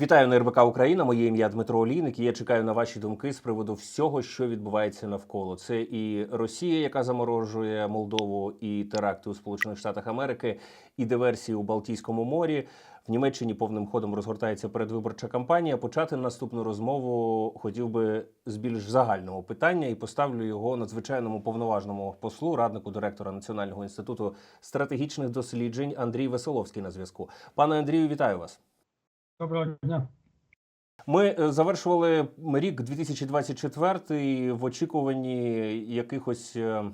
Вітаю на РБК Україна. Моє ім'я Дмитро Олійник. і Я чекаю на ваші думки з приводу всього, що відбувається навколо. Це і Росія, яка заморожує Молдову, і теракти у Сполучених Штатах Америки, і диверсії у Балтійському морі. В Німеччині повним ходом розгортається передвиборча кампанія. Почати наступну розмову хотів би з більш загального питання і поставлю його надзвичайному повноважному послу, раднику директора Національного інституту стратегічних досліджень Андрій Веселовський на зв'язку. Пане Андрію, вітаю вас. Доброго дня. Ми е, завершували рік 2024 в очікуванні якихось е, е,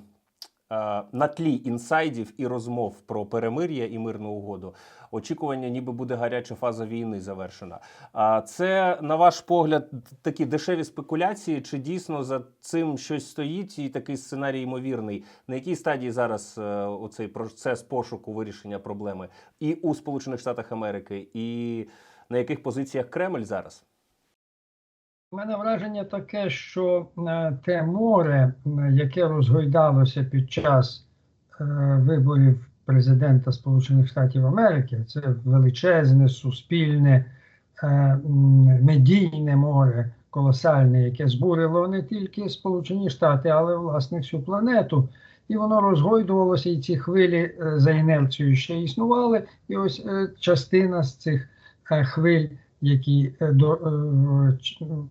на тлі інсайдів і розмов про перемир'я і мирну угоду. Очікування, ніби буде гаряча фаза війни завершена. А це, на ваш погляд, такі дешеві спекуляції, чи дійсно за цим щось стоїть, і такий сценарій ймовірний? На якій стадії зараз оцей процес пошуку вирішення проблеми і у Сполучених Штатах Америки, і на яких позиціях Кремль зараз? У мене враження таке, що е, те море, яке розгойдалося під час е, виборів президента Сполучених Штатів Америки, це величезне, суспільне, е, медійне море, колосальне, яке збурило не тільки Сполучені Штати, але власне всю планету. І воно розгойдувалося, і ці хвилі за інерцією ще існували. І ось частина з цих хвиль які е, е,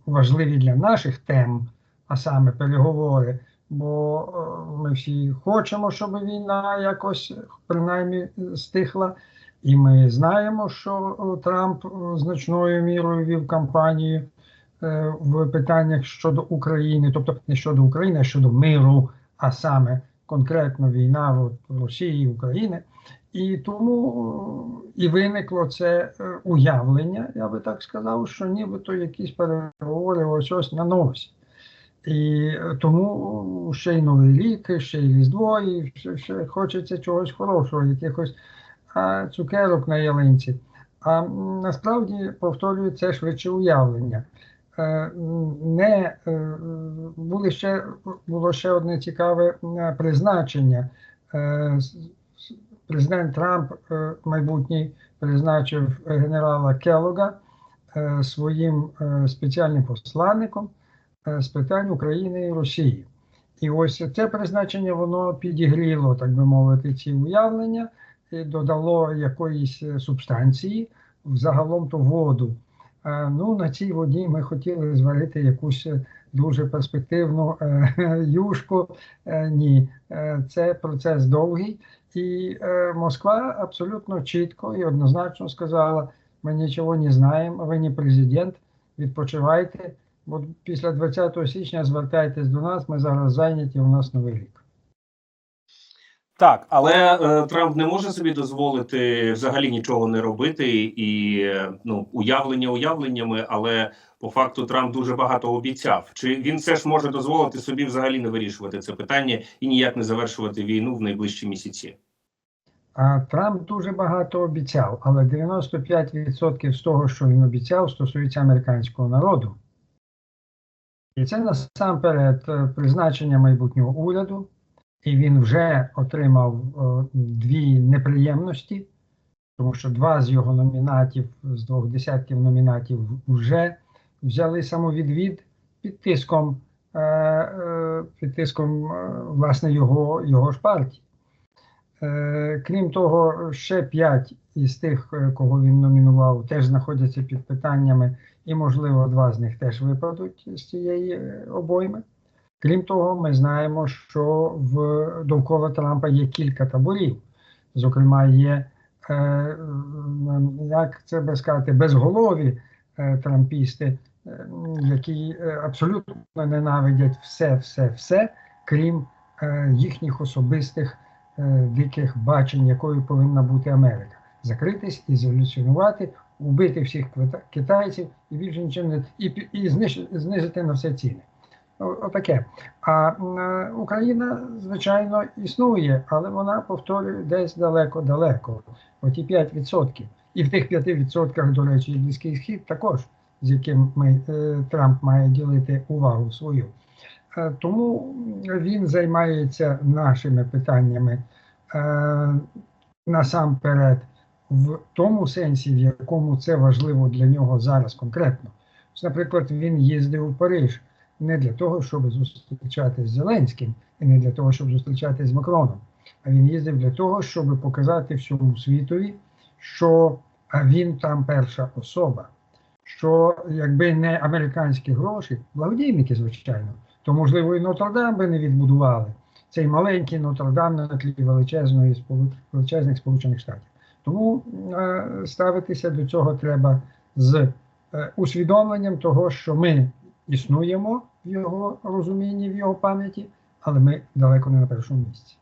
важливі для наших тем, а саме переговори. Бо е, ми всі хочемо, щоб війна якось принаймні стихла. І ми знаємо, що Трамп значною мірою вів кампанію в питаннях щодо України, тобто не щодо України, а щодо миру, а саме конкретно війна от, Росії і України. І тому е, і виникло це е, уявлення, я би так сказав, що нібито якісь переговори ось ось на носі. І е, тому ще й Новий рік, ще й Різдво, і ще, ще хочеться чогось хорошого, якихось а, цукерок на ялинці. А насправді повторюю це швидше уявлення. Не були ще було ще одне цікаве призначення. Президент Трамп е, майбутній призначив генерала Келога е, своїм е, спеціальним посланником з питань України і Росії. І ось це призначення воно підігріло, так би мовити, ці уявлення і додало якоїсь субстанції в загалом то воду. Ну, на цій воді ми хотіли зварити якусь дуже перспективну е, юшку. Е, Ні, Е, це процес довгий. І Москва абсолютно чітко і однозначно сказала: ми нічого не знаємо, ви не президент, відпочивайте. Бо після 20 січня звертайтесь до нас, ми зараз зайняті, у нас новий рік. Так, але е, Трамп не може собі дозволити взагалі нічого не робити, і е, ну уявлення уявленнями, але по факту Трамп дуже багато обіцяв. Чи він все ж може дозволити собі взагалі не вирішувати це питання і ніяк не завершувати війну в найближчі місяці? Трамп дуже багато обіцяв, але 95% з того, що він обіцяв, стосується американського народу. І це насамперед е, призначення майбутнього уряду, і він вже отримав е, дві неприємності, тому що два з його номінатів, з двох десятків номінатів, вже взяли самовідвід під тиском, е, е, під тиском е, власне його, його ж партії. Крім того, ще п'ять із тих, кого він номінував, теж знаходяться під питаннями, і, можливо, два з них теж випадуть з цієї обойми. Крім того, ми знаємо, що в довкола Трампа є кілька таборів. Зокрема, є, е, як це би сказати, безголові трампісти, е, які е, абсолютно ненавидять все, все, все, крім е, їхніх особистих е, диких бачень, якою повинна бути Америка. Закритись, ізоляціонувати, убити всіх китайців і більше нічого не і, і знизити на все ціни. Отаке. А е, Україна, звичайно, існує, але вона повторюю десь далеко-далеко. Оті 5%. І в тих 5%, до речі, Близький Схід також, з яким ми, е, Трамп має ділити увагу свою. Е, Тому він займається нашими питаннями е, насамперед в тому сенсі, в якому це важливо для нього зараз конкретно. Наприклад, він їздив у Париж не для того, щоб зустрічатися з Зеленським, і не для того, щоб зустрічатися з Макроном, а він їздив для того, щоб показати всьому світові, що а, він там перша особа. Що якби не американські гроші, благодійники, звичайно, то можливо і Нотр-Дам би не відбудували цей маленький Нотр-Дам на тлі величезної величезних Сполучених Штатів. Тому е, ставитися до цього треба з е, усвідомленням того, що ми існуємо в його розумінні, в його пам'яті, але ми далеко не на першому місці.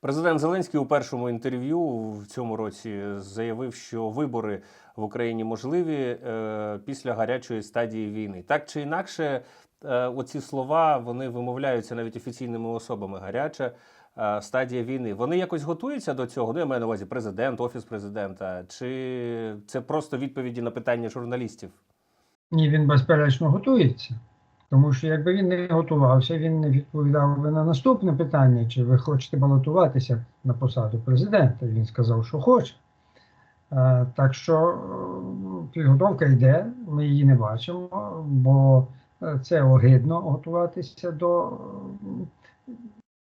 Президент Зеленський у першому інтерв'ю в цьому році заявив, що вибори в Україні можливі е, після гарячої стадії війни. Так чи інакше, е, оці слова вони вимовляються навіть офіційними особами. Гаряча е, стадія війни. Вони якось готуються до цього. Ну, я маю на увазі президент, офіс президента. Чи це просто відповіді на питання журналістів? Ні, він безперечно готується. Тому що якби він не готувався, він не відповідав би на наступне питання, чи ви хочете балотуватися на посаду президента. Він сказав, що хоче. Е, Так що е, підготовка йде, ми її не бачимо, бо е, це огидно готуватися до,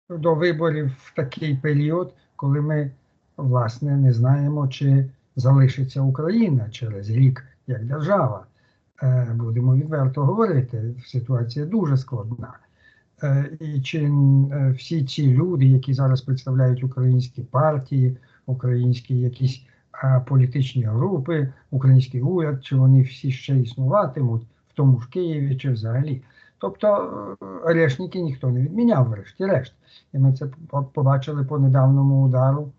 до виборів в такий період, коли ми власне не знаємо, чи залишиться Україна через рік як держава. Е, Будемо відверто говорити, ситуація дуже складна. Е, І чи е, всі ці люди, які зараз представляють українські партії, українські якісь політичні групи, український уряд, чи вони всі ще існуватимуть в тому ж Києві чи взагалі. Тобто арештники ніхто не відміняв, врешті-решт. І ми це побачили по недавньому удару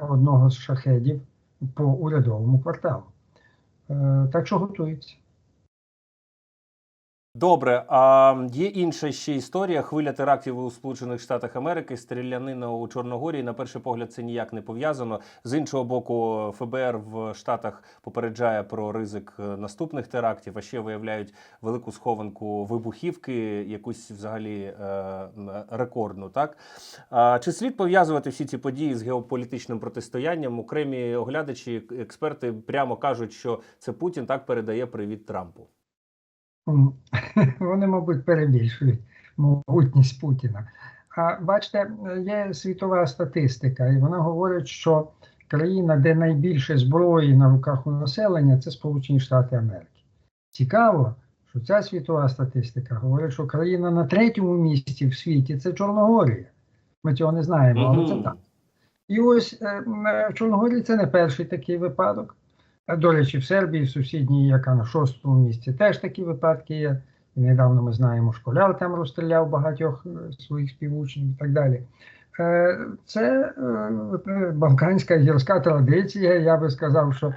одного з шахедів по урядовому кварталу. Так що готується. Добре, а є інша ще історія. Хвиля терактів у Сполучених Штатах Америки, стрілянина у Чорногорії. На перший погляд, це ніяк не пов'язано. З іншого боку, ФБР в Штатах попереджає про ризик е, наступних терактів, а ще виявляють велику схованку вибухівки, якусь взагалі е, рекордну. Так а, чи слід пов'язувати всі ці події з геополітичним протистоянням? Окремі оглядачі, експерти прямо кажуть, що це Путін так передає привіт Трампу. Вони, мабуть, перебільшують могутність Путіна. А бачите, є світова статистика, і вона говорить, що країна, де найбільше зброї на руках у населення, це Сполучені Штати Америки. Цікаво, що ця світова статистика говорить, що країна на третьому місці в світі це Чорногорія. Ми цього не знаємо, але це так. І ось е, в Чорногорії це не перший такий випадок. До речі, в Сербії, в сусідній, яка на шостому місці, теж такі випадки є. Недавно ми знаємо, школяр там розстріляв багатьох е, своїх співучнів і так далі. Е, Це е, балканська гірська традиція. Я би сказав, що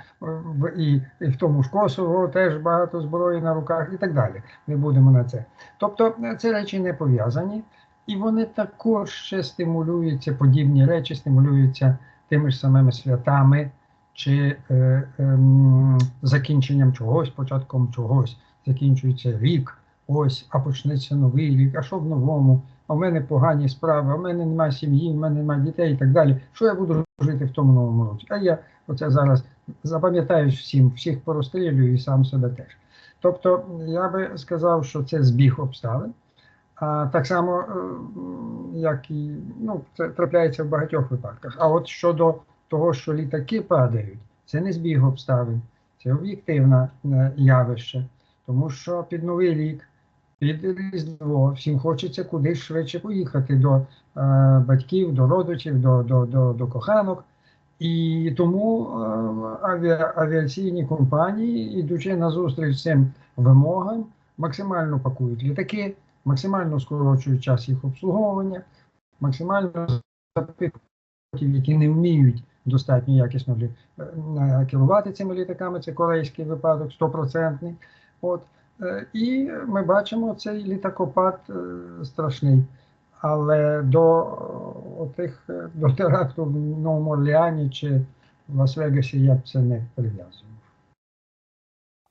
і, і в тому ж Косово теж багато зброї на руках і так далі. Не будемо на це. Тобто е, ці речі не пов'язані, і вони також ще стимулюються, подібні речі стимулюються тими ж самими святами чи е, ем, закінченням чогось, початком чогось, закінчується рік, ось, а почнеться новий рік, а що в новому? А в мене погані справи, а в мене немає сім'ї, в мене немає дітей і так далі. Що я буду жити в тому новому році? А я оце зараз запам'ятаю всім, всіх порозстрілюю і сам себе теж. Тобто я би сказав, що це збіг обставин. А так само, е, як і ну, це трапляється в багатьох випадках. А от щодо того, що літаки падають, це не збіг обставин, це об'єктивне явище. Тому що під Новий рік, під Різдво, всім хочеться кудись швидше поїхати до е, батьків, до родичів, до, до, до, до коханок. І тому е, авіа, авіаційні компанії, ідучи на зустріч цим вимогам, максимально пакують літаки, максимально скорочують час їх обслуговування, максимально запитують, які не вміють достатньо якісно лі- е, керувати цими літаками. Це корейський випадок, стопроцентний. От. Е, І ми бачимо цей літакопад е, страшний. Але до отих до теракту в Новому Орлеані чи в Лас-Вегасі я б це не прив'язував.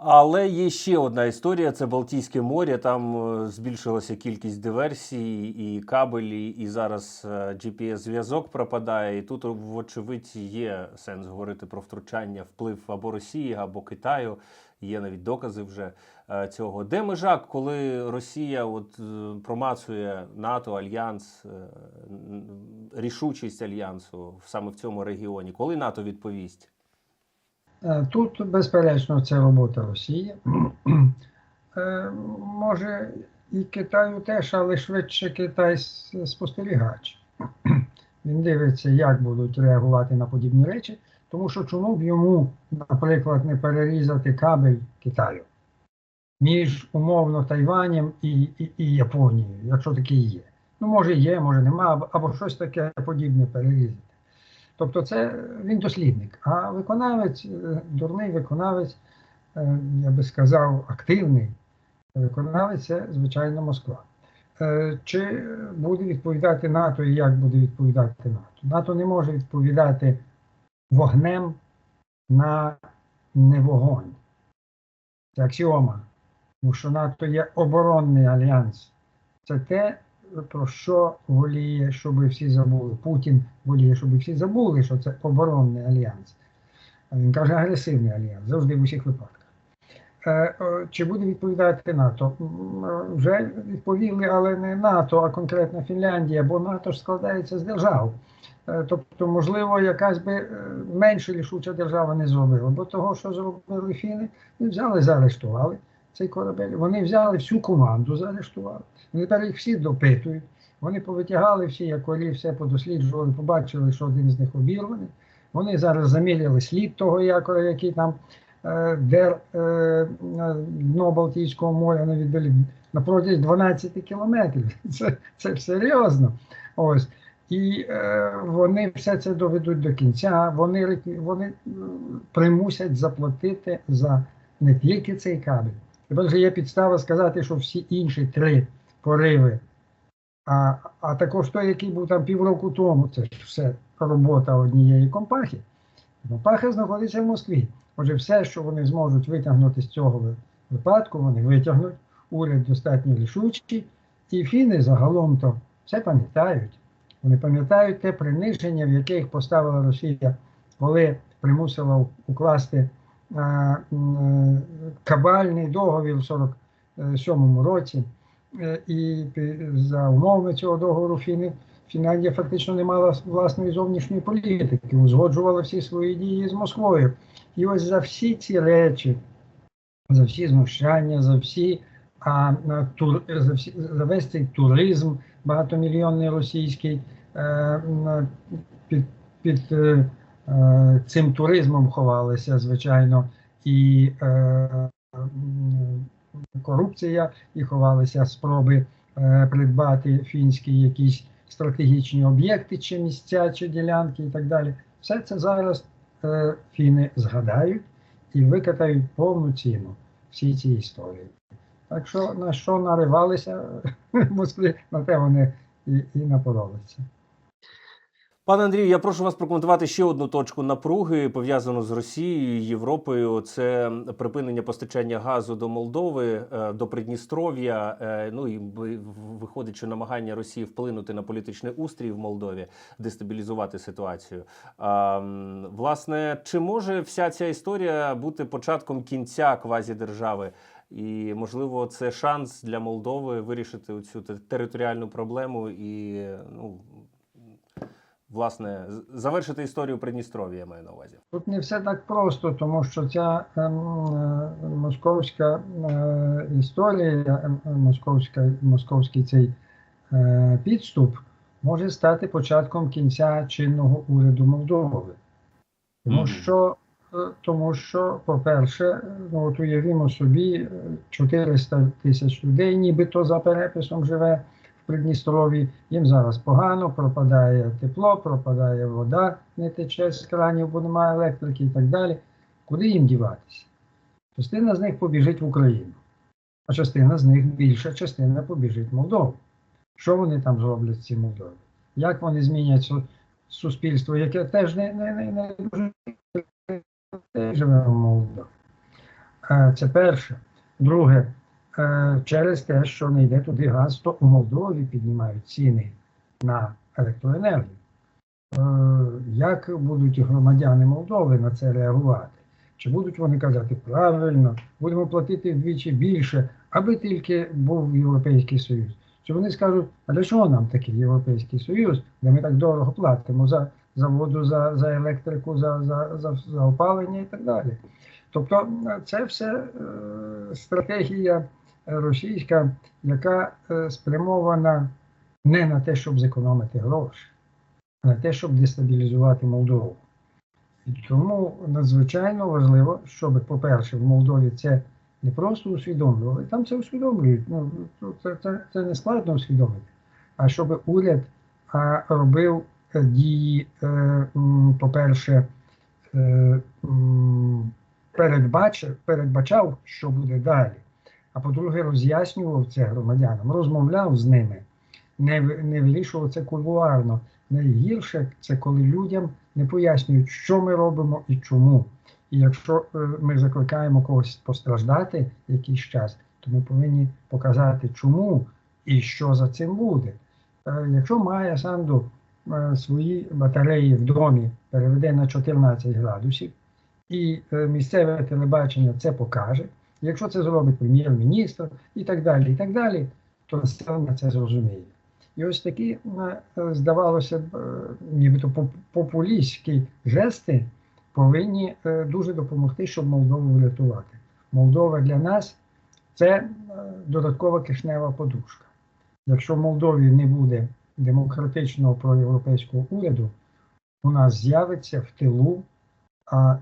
Але є ще одна історія: це Балтійське море. Там е, збільшилася кількість диверсій, і кабелі, і зараз е, GPS-зв'язок пропадає. І тут, вочевидь, є сенс говорити про втручання, вплив або Росії, або Китаю. Є навіть докази вже е, цього. Де межа, коли Росія от промацує НАТО, альянс, рішучість альянсу саме в цьому регіоні? Коли НАТО відповість? Е, Тут, безперечно, це робота Росії. Е, Може, і Китаю теж, але швидше Китай спостерігач. Він дивиться, як будуть реагувати на подібні речі, тому що чому б йому, наприклад, не перерізати кабель Китаю між умовно Тайванем і, і, і Японією, якщо таке є. Ну, може є, може нема, або щось таке подібне перерізати. Тобто це він дослідник, а виконавець, е, дурний виконавець, е, я би сказав, активний виконавець це, звичайно, Москва. Е, Чи буде відповідати НАТО і як буде відповідати НАТО? НАТО не може відповідати вогнем на невогонь. Це аксіома. Тому що НАТО є оборонний альянс. Це те, про що воліє, щоб всі забули. Путін воліє, щоб всі забули, що це оборонний альянс. Він каже агресивний альянс, завжди в усіх випадках. Е, Чи буде відповідати НАТО? Вже відповіли, але не НАТО, а конкретно Фінляндія, бо НАТО ж складається з держав. Е, Тобто, можливо, якась би е, менш рішуча держава не зробила, бо того, що зробили фіни, і взяли, заарештували цей корабель. Вони взяли всю команду, заарештували. Вони тепер їх всі допитують. Вони повитягали всі, як олі, все подосліджували, побачили, що один з них обірваний. Вони зараз заміряли слід того якора, який там е, дер е, дно Балтійського моря на віддалі на протязі 12 кілометрів. Це, це серйозно. Ось. І е, вони все це доведуть до кінця. Вони, вони примусять заплатити за не тільки цей кабель. Тепер же є підстава сказати, що всі інші три пориви, а, а також той, який був там півроку тому, це ж все робота однієї компахи. Компаха знаходиться в Москві. Отже, все, що вони зможуть витягнути з цього випадку, вони витягнуть. Уряд достатньо рішучий, і фіни загалом то все пам'ятають. Вони пам'ятають те приниження, в яке їх поставила Росія, коли примусила укласти кабальний договір в 47-му році. Е, І за умовами цього договору Фіни, Фінляндія фактично не мала власної зовнішньої політики, узгоджувала всі свої дії з Москвою. І ось за всі ці речі, за всі знущання, за всі а, тур, за, всі, за весь цей туризм багатомільйонний російський е, під, під е, е, цим туризмом ховалися, звичайно, і е, корупція, і ховалися спроби е, придбати фінські якісь стратегічні об'єкти, чи місця, чи ділянки, і так далі. Все це зараз е, фіни згадають і викатають повну ціну всі ці історії. Так що на що наривалися в Москві, на те вони і, і напоролися. Пане Андрію, я прошу вас прокоментувати ще одну точку напруги, пов'язану з Росією, Європою. Це припинення постачання газу до Молдови, е, до Придністров'я. е, Ну і ви- виходить, намагання Росії вплинути на політичний устрій в Молдові, дестабілізувати ситуацію. Власне, чи може вся ця історія бути початком кінця квазідержави? І можливо, це шанс для Молдови вирішити цю територіальну проблему і ну власне завершити історію Придністров'я, я маю на увазі. Тут не все так просто, тому що ця ем, е, московська е, історія, ем, е, московська, московський цей е, підступ може стати початком кінця чинного уряду Молдови. Тому Мгм. що, е, тому що, по-перше, ну от уявімо собі, е, 400 тисяч людей, нібито за переписом живе Придністрові. Їм зараз погано, пропадає тепло, пропадає вода, не тече з кранів, бо немає електрики і так далі. Куди їм діватися? Частина з них побіжить в Україну, а частина з них, більша частина побіжить в Молдову. Що вони там зроблять в цій Молдові? Як вони змінять су- суспільство, яке теж не, не, не, не дуже живе в Молдові? Е, Це перше. Друге, через те, що не йде туди газ, то у Молдові піднімають ціни на електроенергію. Е, Як будуть громадяни Молдови на це реагувати? Чи будуть вони казати правильно, будемо платити вдвічі більше, аби тільки був Європейський Союз? Чи вони скажуть, а для чого нам такий Європейський Союз, де ми так дорого платимо за, за воду, за, за електрику, за, за, за, за опалення і так далі? Тобто е, це все е, стратегія російська, яка е, спрямована не на те, щоб зекономити гроші, а на те, щоб дестабілізувати Молдову. І тому надзвичайно важливо, щоб, по-перше, в Молдові це не просто усвідомлювали, там це усвідомлюють. Ну, це, це, це не складно усвідомити, а щоб уряд а, робив е, дії, е, по-перше, е, передбачив, передбачав, що буде далі. А по-друге, роз'яснював це громадянам, розмовляв з ними, не, не вирішував це кулуарно. Найгірше це коли людям не пояснюють, що ми робимо і чому. І якщо е, ми закликаємо когось постраждати якийсь час, то ми повинні показати, чому і що за цим буде. Е, Якщо Майя Санду е, свої батареї в домі переведе на 14 градусів, і місцеве телебачення це покаже. Якщо це зробить прем'єр-міністр і так далі, і так далі, то населення це зрозуміє. І ось такі, е, здавалося б, е, нібито популістські жести повинні е, дуже допомогти, щоб Молдову врятувати. Молдова для нас це додаткова кишнева подушка. Якщо в Молдові не буде демократичного проєвропейського уряду, у нас з'явиться в тилу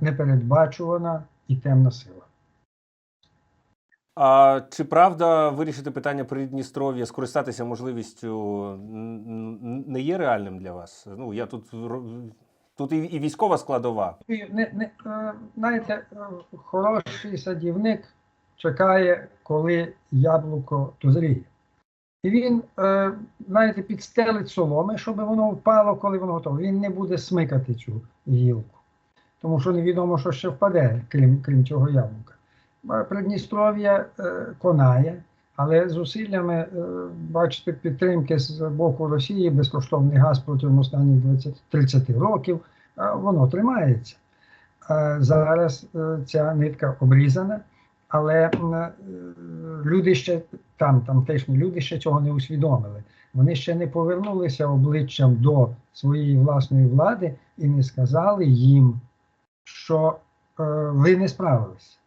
непередбачувана і темна сила. А чи правда вирішити питання Придністров'я, скористатися можливістю не є реальним для вас? Ну я тут тут і, і військова складова. Не, не, е, знаєте, е, хороший садівник чекає, коли яблуко дозріє. І він, е, знаєте, підстелить соломи, щоб воно впало, коли воно готове. Він не буде смикати цю гілку, тому що невідомо, що ще впаде, крім, крім цього яблука. Е, Придністров'я е, конає, але зусиллями, е, бачите, підтримки з боку Росії, безкоштовний газ протягом останніх 20, 30 років, воно тримається. Зараз ця нитка обрізана, але люди ще там, тамтешні люди ще цього не усвідомили. Вони ще не повернулися обличчям до своєї власної влади і не сказали їм, що ви не справилися.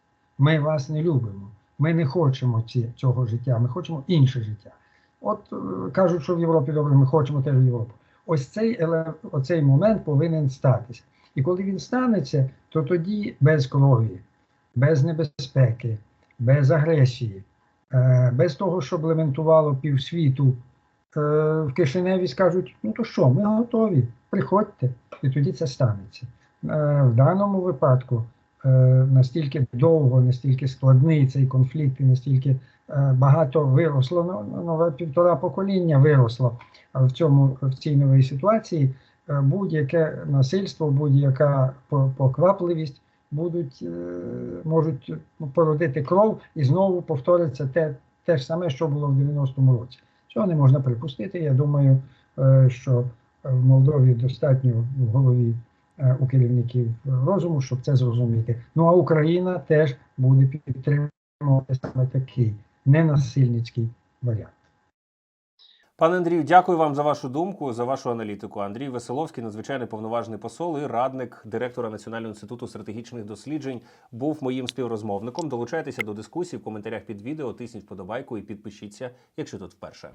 Ми вас не любимо. Ми не хочемо ці, цього життя, ми хочемо інше життя. От е, кажуть, що в Європі добре, ми хочемо теж в Європу. Ось цей, оцей момент повинен статися. І коли він станеться, то тоді без крові, без небезпеки, без агресії, е, без того, щоб лементувало півсвіту, е, в Кишиневі скажуть: ну то що, ми готові, приходьте, і тоді це станеться. В даному випадку настільки довго, настільки складний цей конфлікт, і настільки е, багато виросло, ну, нове півтора покоління виросло в цьому в цій новій ситуації. Е, Будь-яке насильство, будь-яка поквапливість будуть е, можуть породити кров і знову повториться те, те ж саме, що було в 90-му році. Цього не можна припустити. Я думаю, е, що в Молдові достатньо в голові е, у керівників розуму, щоб це зрозуміти. Ну а Україна теж буде підтримувати саме такий ненасильницький варіант. Пане Андрію, дякую вам за вашу думку, за вашу аналітику. Андрій Веселовський, надзвичайний повноважний посол і радник директора Національного інституту стратегічних досліджень, був моїм співрозмовником. Долучайтеся до дискусії в коментарях під відео, тисніть вподобайку і підпишіться, якщо тут вперше.